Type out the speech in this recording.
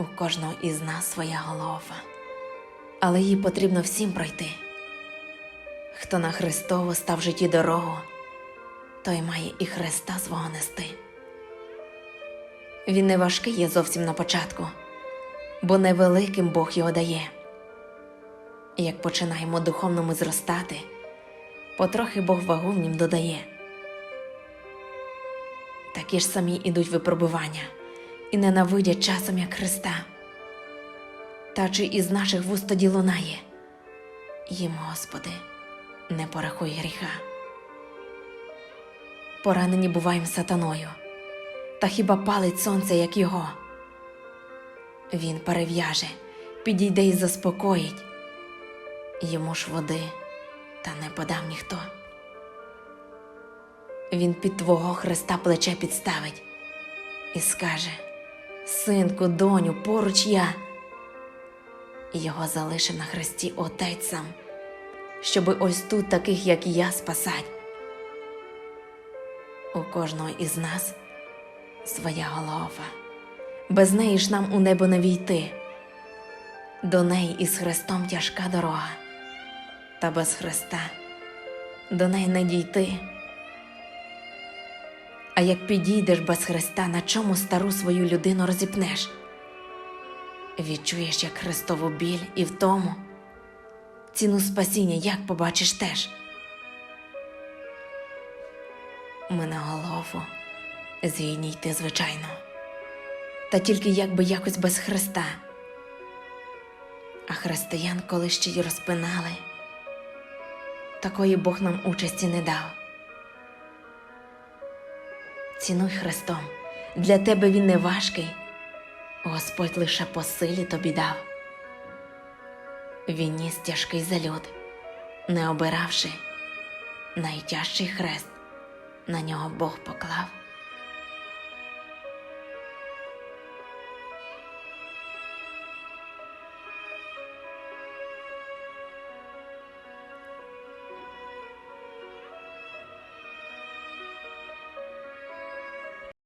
У кожного із нас своя голова, але її потрібно всім пройти. Хто на Христову став житті дорогу, той має і Христа свого нести. Він не важкий є зовсім на початку, бо невеликим Бог його дає. Як починаємо духовному зростати, потрохи Бог вагу в нім додає. Такі ж самі ідуть випробування і ненавидять часом, як Христа. Та чи із наших вуст тоді лунає? Їм, Господи, не порахуй гріха. Поранені буваєм сатаною, та хіба палить сонце, як його? Він перев'яже, підійде і заспокоїть, йому ж води та не подав ніхто. Він під твого Христа плече підставить і скаже: Синку, доню, поруч я. Його залишив на хресті Отець щоби ось тут таких, як я, спасать. У кожного із нас своя голова, без неї ж нам у небо не війти. До неї із Христом тяжка дорога, та без Христа до неї не дійти. А як підійдеш без Христа, на чому стару свою людину розіпнеш? Відчуєш, як Христову біль і в тому ціну спасіння, як побачиш теж. Ми на голову згідні йти, звичайно, та тільки якби якось без Христа. А християн коли ще й розпинали, такої Бог нам участі не дав. Цінуй Христом, для тебе він не важкий, Господь лише по силі тобі дав. Він ніс тяжкий залюд, не обиравши, найтяжчий хрест на нього Бог поклав.